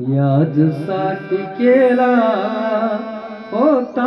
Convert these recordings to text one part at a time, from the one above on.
साठी केला होता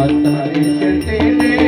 ಮಾತಾಡಿಸುತ್ತೇನೆ